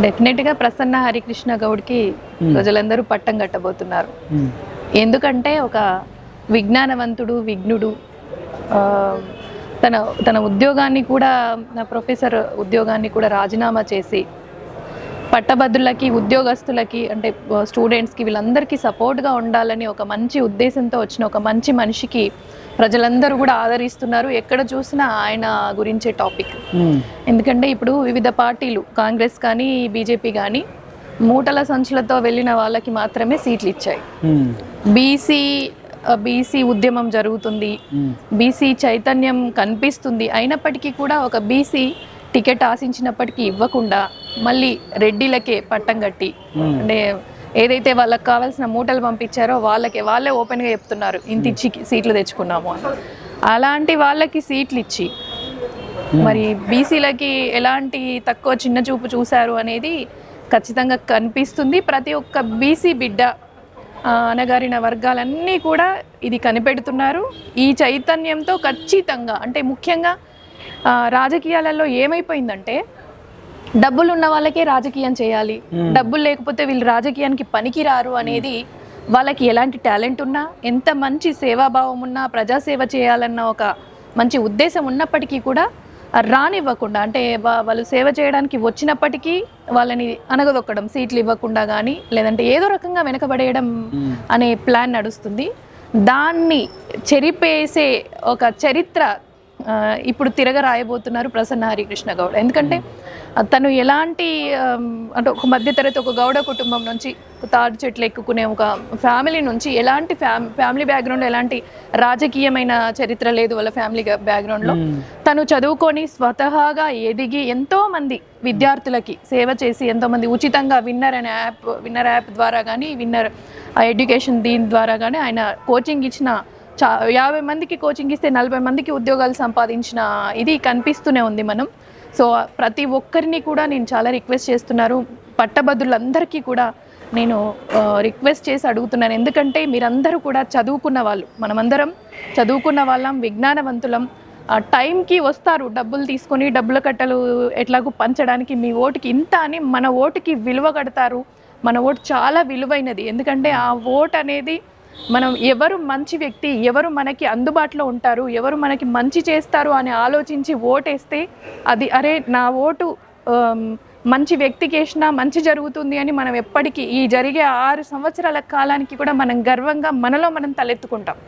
డెఫినెట్గా ప్రసన్న హరికృష్ణ గౌడ్కి ప్రజలందరూ పట్టం కట్టబోతున్నారు ఉమ్. ఎందుకంటే ఒక విజ్ఞానవంతుడు విఘ్నుడు తన తన ఉద్యోగాన్ని కూడా ప్రొఫెసర్ ఉద్యోగాన్ని కూడా రాజీనామా చేసి పట్టభద్రులకి ఉద్యోగస్తులకి అంటే స్టూడెంట్స్కి వీళ్ళందరికీ సపోర్ట్గా ఉండాలని ఒక మంచి ఉద్దేశంతో వచ్చిన ఒక మంచి మనిషికి ప్రజలందరూ కూడా ఆదరిస్తున్నారు ఎక్కడ చూసినా ఆయన గురించే టాపిక్ ఉమ్. ఎందుకంటే ఇప్పుడు వివిధ పార్టీలు కాంగ్రెస్ కానీ బీజేపీ కానీ మూటల సంచులతో వెళ్ళిన వాళ్ళకి మాత్రమే సీట్లు ఇచ్చాయి ఉమ్. బీసీ బీసీ ఉద్యమం జరుగుతుంది ఉమ్. బీసీ చైతన్యం కనిపిస్తుంది అయినప్పటికీ కూడా ఒక బీసీ టికెట్ ఆశించినప్పటికీ ఇవ్వకుండా మళ్ళీ రెడ్డిలకే పట్టం కట్టి. అంటే ఏదైతే వాళ్ళకి కావాల్సిన మూటలు పంపించారో వాళ్ళకే వాళ్ళే ఓపెన్గా చెప్తున్నారు ఇంత ఇచ్చి సీట్లు తెచ్చుకున్నాము అని. అలాంటి వాళ్ళకి సీట్లు ఇచ్చి. మరి బీసీలకి ఎలాంటి తక్కువ చిన్న చూపు చూశారు అనేది ఖచ్చితంగా కనిపిస్తుంది. ప్రతి ఒక్క బీసీ బిడ్డ అనగారిన వర్గాలన్నీ కూడా ఇది కనిపెడుతున్నారు. ఈ చైతన్యంతో ఖచ్చితంగా అంటే ముఖ్యంగా రాజకీయాలలో ఏమైపోయిందంటే డబ్బులు ఉన్న వాళ్ళకే రాజకీయం చేయాలి. డబ్బులు లేకపోతే వీళ్ళు రాజకీయానికి పనికిరారు అనేది వాళ్ళకి ఎలాంటి టాలెంట్ ఉన్నా ఎంత మంచి సేవాభావం ఉన్నా ప్రజాసేవ చేయాలన్న ఒక మంచి ఉద్దేశం ఉన్నప్పటికీ కూడా రానివ్వకుండా అంటే వాళ్ళు సేవ చేయడానికి వచ్చినప్పటికీ వాళ్ళని అనగదొక్కడం సీట్లు ఇవ్వకుండా కానీ లేదంటే ఏదో రకంగా వెనకబడేయడం ఉమ్. అనే ప్లాన్ నడుస్తుంది. దాన్ని చెరిపేసే ఒక చరిత్ర ఇప్పుడు తిరగ రాయబోతున్నారు ప్రసన్న హరికృష్ణ గౌడ్ ఎందుకంటే తను ఎలాంటి అంటే ఒక మధ్యతరగతి ఒక గౌడ కుటుంబం నుంచి తాడు చెట్లు ఎక్కుకునే ఒక ఫ్యామిలీ నుంచి ఎలాంటి ఫ్యామ్ ఫ్యామిలీ బ్యాక్గ్రౌండ్ ఎలాంటి రాజకీయమైన చరిత్ర లేదు వాళ్ళ ఫ్యామిలీ బ్యాక్గ్రౌండ్లో. తను చదువుకొని స్వతహాగా ఎదిగి ఎంతో మంది విద్యార్థులకి సేవ చేసి ఎంతో మంది ఉచితంగా విన్నర్ అనే యాప్ విన్నర్ యాప్ ద్వారా కానీ విన్నర్ ఎడ్యుకేషన్ దీని ద్వారా కానీ ఆయన కోచింగ్ ఇచ్చిన చా యాభై మందికి కోచింగ్ ఇస్తే నలభై మందికి ఉద్యోగాలు సంపాదించిన ఇది కనిపిస్తూనే ఉంది మనం. సో ప్రతి ఒక్కరిని కూడా నేను చాలా రిక్వెస్ట్ చేస్తున్నారు. పట్టభద్రులందరికీ కూడా నేను రిక్వెస్ట్ చేసి అడుగుతున్నాను. ఎందుకంటే మీరందరూ కూడా చదువుకున్న వాళ్ళు మనమందరం చదువుకున్న వాళ్ళం విజ్ఞానవంతులం. ఆ టైంకి వస్తారు డబ్బులు తీసుకొని డబ్బుల కట్టలు ఎట్లాగూ పంచడానికి మీ ఓటుకి ఇంత అని మన ఓటుకి విలువ కడతారు. మన ఓటు చాలా విలువైనది. ఎందుకంటే ఆ ఓట్ అనేది మనం ఎవరు మంచి వ్యక్తి ఎవరు మనకి అందుబాటులో ఉంటారు ఎవరు మనకి మంచి చేస్తారు అని ఆలోచించి ఓటేస్తే అది అరే నా ఓటు మంచి వ్యక్తికి వేసినా మంచి జరుగుతుంది అని మనం ఎప్పటికీ ఈ జరిగే ఆరు సంవత్సరాల కాలానికి కూడా మనం గర్వంగా మనలో మనం తలెత్తుకుంటాం.